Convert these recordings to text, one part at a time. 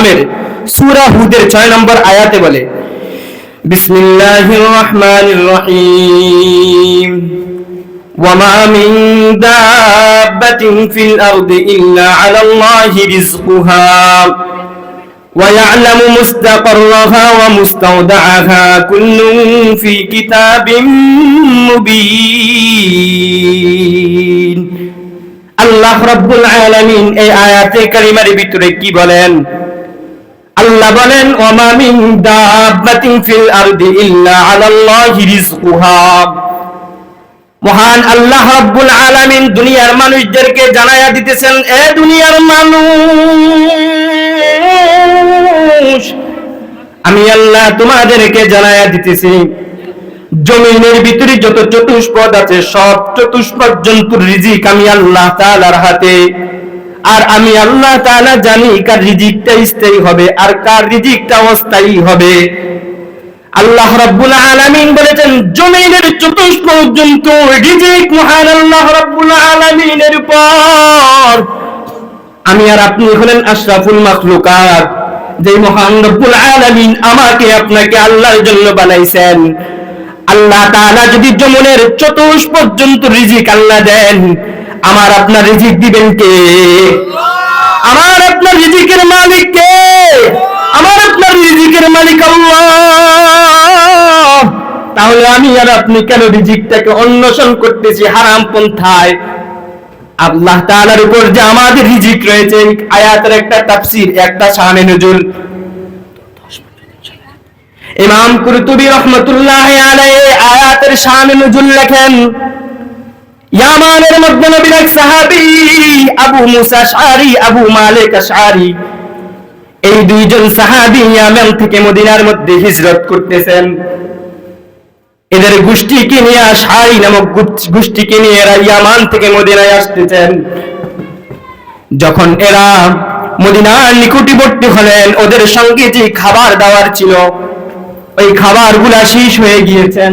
কালামের সূরা হুদের 6 নম্বর আয়াতে বলে বিসমিল্লাহির রহমানির রহিম وما من دابة في الأرض إلا على الله رزقها ويعلم مستقرها ومستودعها كل في كتاب مبين আল্লাহ রব্বুল আলামিন এই আয়াতে কারিমার ভিতরে কি বলেন আল্লাহ বলেন, ওমা মিন দাব্বাতিন ফিল আরদি ইল্লা আলাল্লাহি রিজকুহা মহান আল্লাহ রব্বুল আলামিন দুনিয়ার মানুষদেরকে জানায়া দিতেছেন, এ দুনিয়ার মানুষ, আমি আল্লাহ তোমাদেরকে জানায়া দিতেছি, জমিনের ভিতরে যত চতুষ্পদ আছে, সব চতুষ্পদ জন্তুর রিজিক আমি আল্লাহ তাআলার হাতে। আর আমি আল্লাহ তাআলা জানি কার রিজিকটা স্থায়ী হবে আর কার রিজিকটা অস্থায়ী হবে। আল্লাহ রাব্বুল আলামিন বলেছেন, জমিনের চতুষ্পদ জন্তু, রিজিক মহান আল্লাহ রাব্বুল আলামিনের উপর। আমি আর আপনি হলেন আশরাফুল মাখলুকাত যে মহান রব্বুল আলামিন আমাকে আপনাকে আল্লাহর জন্য বানাইছেন। আল্লাহ তাআলা যদি জমিনের চতুষ্পদ পর্যন্ত রিজিক আল্লাহ দেন আমার আপনার রিজিক দিবেন কে? আমার আপনার রিজিকের মালিক কে? আমার আপনার রিজিকের মালিক তাহলে আমি আর আপনি কেন রিজিকটাকে অন্বেষণ করতেছি হারাম পন্থায়? আল্লাহ তাআলার উপর যে আমাদের রিজিক রয়েছে আয়াতের একটা তাফসীর, একটা শানে নজুল। ইমাম কুরতুবী রাহমাতুল্লাহ আলাইহি আয়াতের শানে নজুল লেখেন ইয়ামানের মধ্যে এক সাহাবী, আবু মুসা আশআরি, আবু মালিক আশআরি, এই দুইজন সাহাবী থেকে মদিনার মধ্যে হিজরত করতেছেন। এদের গোষ্ঠীকে নিয়ে আশারি নামক গোষ্ঠীকে নিয়ে এরা ইয়ামান থেকে মদিনায় আসতেছেন। যখন এরা মদিনার নিকটবর্তী হলেন, ওদের সঙ্গে যে খাবার দাবার ছিল, ওই খাবারগুলা শেষ হয়ে গিয়েছেন।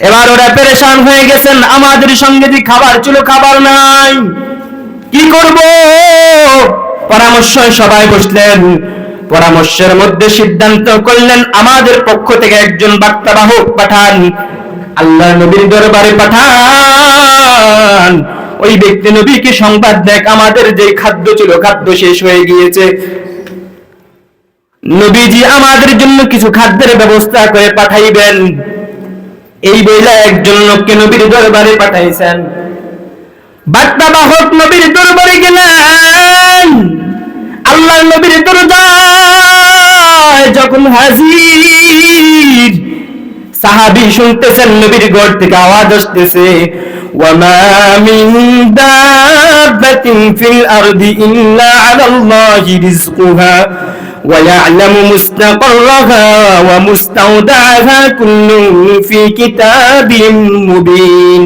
এবার ওরা পেরেশান হয়ে গেছেন, আমাদের সঙ্গে যে খাবার ছিল, খাবার নাই। কি করব? পরামর্শ সবাই বসলেন। পরামর্শের মধ্যে সিদ্ধান্ত করলেন, আমাদের পক্ষ থেকে একজন বার্তাবাহক পাঠান। আল্লাহ নবীর দরবারে পাঠান। ওই ব্যক্তি নবীকে সংবাদ দেখ, আমাদের যে খাদ্য ছিল, খাদ্য শেষ হয়ে গিয়েছে। নবীজি আমাদের জন্য কিছু খাদ্যের ব্যবস্থা করে পাঠাইবেন। এই বইলা একজন লোককে নবীর দরবারে পাঠাইছেন বার্তাবাহক নবীর দরবারে গেলেন আল্লাহ নবীর দরজায় যখন হাজির সাহাবি শুনতেছেন নবীর ঘর থেকে আওয়াজ আসতেছে وما من دابة في الأرض إلا على الله رزقها ويعلم مستقرها ومستودعها كل في كتاب مبين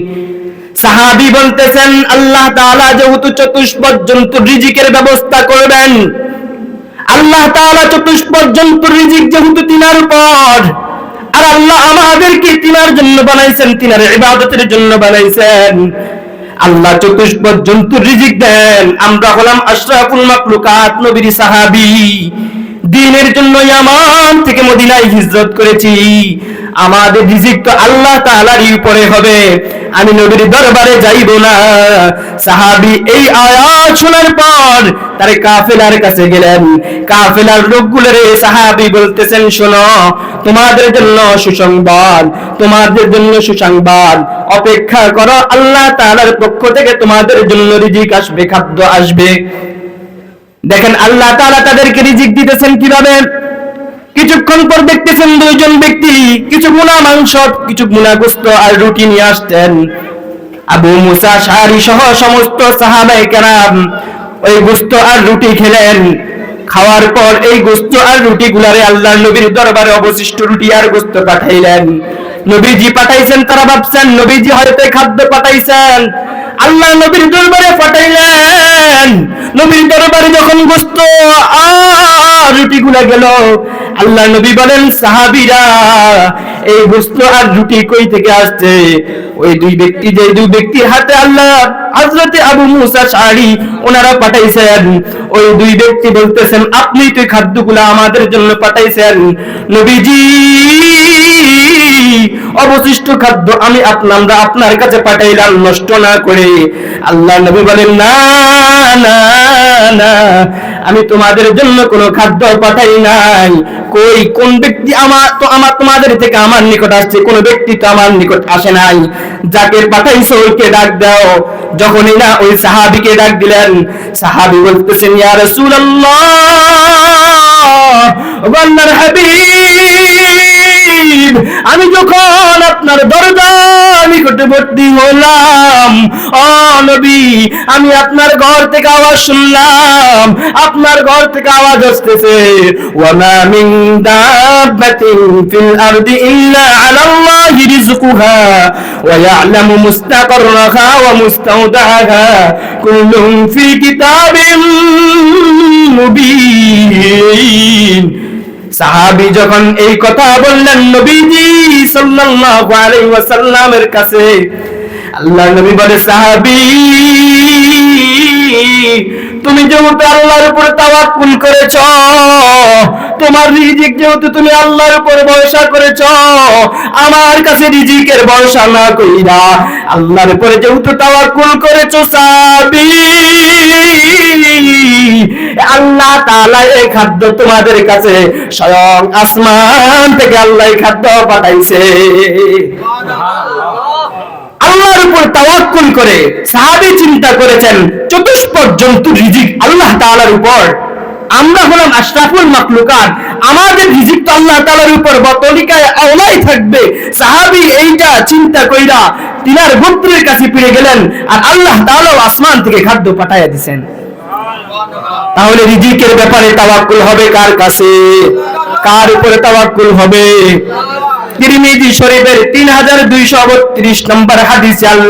সাহাবি বলতেছেন আল্লাহ তাআলা যেহেতু চতুষ্পদ জন্তুর রিজিকের ব্যবস্থা করবেন আল্লাহ তাআলা চতুষ্পদ জন্তুর রিজিক যেহেতু তিনার উপর আর আল্লাহ আমাদেরকে তিনার জন্য বানাইছেন তিনার ইবাদতের জন্য বানাইছেন আল্লাহ চতুষ্পদ জন্তুর রিজিক দেন আমরা হলাম আশরাফুল মাকলুকাত নবীর সাহাবী দিনের জন্য ইয়ামান থেকে মদিনায় হিজরত করেছি। আমাদের রিজিক তো আল্লাহ তাআলারই উপরে হবে। আমি নবীর দরবারে যাইব না। সাহাবী এই আয়াত শোনার পর তার কাফেলার কাছে গেলেন। কাফেলার লোকগুলোর সাহাবী বলতেছেন, শোনো, তোমাদের জন্য সুসংবাদ, তোমাদের জন্য সুসংবাদ। অপেক্ষা করো, আল্লাহ তাআলার পক্ষ থেকে তোমাদের জন্য রিজিক আসবে, খাদ্য আসবে। দেখেন, আল্লাহ তাআলা তাদেরকে রিজিক দিতেছেন কীভাবে? কিছুক্ষণ পর দেখতেছেন দুইজন ব্যক্তি কিছু মুনা মাংস, কিছু মুনা গোস্ত আর রুটি নিয়ে আসতেন আবু মুসা শারি সহ সমস্ত সাহাবায়ে কেরাম ওই গোস্ত আর রুটি খেলেন। খাওয়ার পর এই গোস্ত আর রুটি গুলারে আল্লাহ নবীর দরবারে অবশিষ্ট রুটি আর গোস্ত পাঠাইলেন। নবীজি পাঠাইছেন, তারা ভাবছেন, নবীজি হয়তো খাদ্য পাঠাইছেন। আল্লাহ নবীর দরবারে পাঠাইলেন নবীর দরবারে যখন গোস্ত আর রুটি গুলা গেল। আল্লাহ নবী বলেন, সাহাবীরা, এই গোস্ত আর রুটি কই থেকে আসছে? ওই দুই ব্যক্তি, যে দুই ব্যক্তির হাতে আল্লাহ হযরতে আবু মুসা শাড়ি ওনারা পাঠাইছেন। ওই দুই ব্যক্তি বলতেছেন, আপনি তো খাদ্যগুলো আমাদের জন্য পাঠাইছেন। নবীজি অবশিষ্ট খাদ্য আমি আপনা আমরা আপনার কাছে পাঠাইলাম, নষ্ট না করে। আল্লাহ নবী বলেন, না না না, আমি তোমাদের জন্য কোনো খাদ্য পাঠাই নাই। কই, কোন ব্যক্তি আমার, তো আমার, তোমাদের থেকে আমার নিকট আসছে, কোন ব্যক্তি তো আমার নিকট আসে নাই। যাকে পাঠাইছো, ওইকে ডাক দাও। যখনই না ওই সাহাবিকে ডাক দিলেন, সাহাবি বলতেছেন, ইয়া রাসূলুল্লাহ আল্লাহর হাবিব, আমি যখন আপনার দরজার নিকটবর্তী হলাম। ও আমি আপনার ঘর থেকে আওয়াজ শুনলাম। আপনার ঘর থেকে আওয়াজ আসতেছে। ওয়ামা মিন দাব্বাতিন ফিল আরদি ইল্লা আলাল্লাহি রিজকুহা ওয়া ইয়ালামু মুস্তাকাররাহা ওয়া মুস্তাওদাহা কুল্লুম ফি কিতাবিন মুবিন। সাহাবি যখন এই কথা বললেন নবীজি সাল্লাল্লাহু আলাইহি ওয়াসাল্লামের কাছে, আল্লাহ নবী বলে, সাহাবি, তুমি যেহেতু আল্লাহর উপর তাওয়াক্কুল করেছ, তোমার রিজিক যেহেতু তুমি আল্লাহর উপরে ভরসা করেছ, আমার কাছে রিজিকের ভরসা না কইরা আল্লাহর উপরে যেহেতু তাওয়াক্কুল করেছ, সাহাবি আল্লাহ তাআলা এই খাদ্য তোমাদের কাছে স্বয়ং আসমান থেকে আল্লাহ খাদ্য পাঠাইছে। আল্লাহর উপর তাওয়াক্কুল করে চিন্তা করেছেন রিজিক আল্লাহ উপর। আমরা হলাম আশরাফুল আমাদের রিজিক তো আল্লাহ উপর, বতলিকায় থাকবে। এইটা চিন্তা কইরা তিনার গোত্রের কাছে ফিরে গেলেন আর আল্লাহ তাআলাও আসমান থেকে খাদ্য পাঠাইয়া দিছেন। তাহলে রিজিকের ব্যাপারে তাওয়াক্কুল হবে কার কাছে? কার উপরে তাওয়াক্কুল হবে? তিরমিজি শরীফের তিন হাজার দুইশো নম্বর হাদিসে আল্লাহ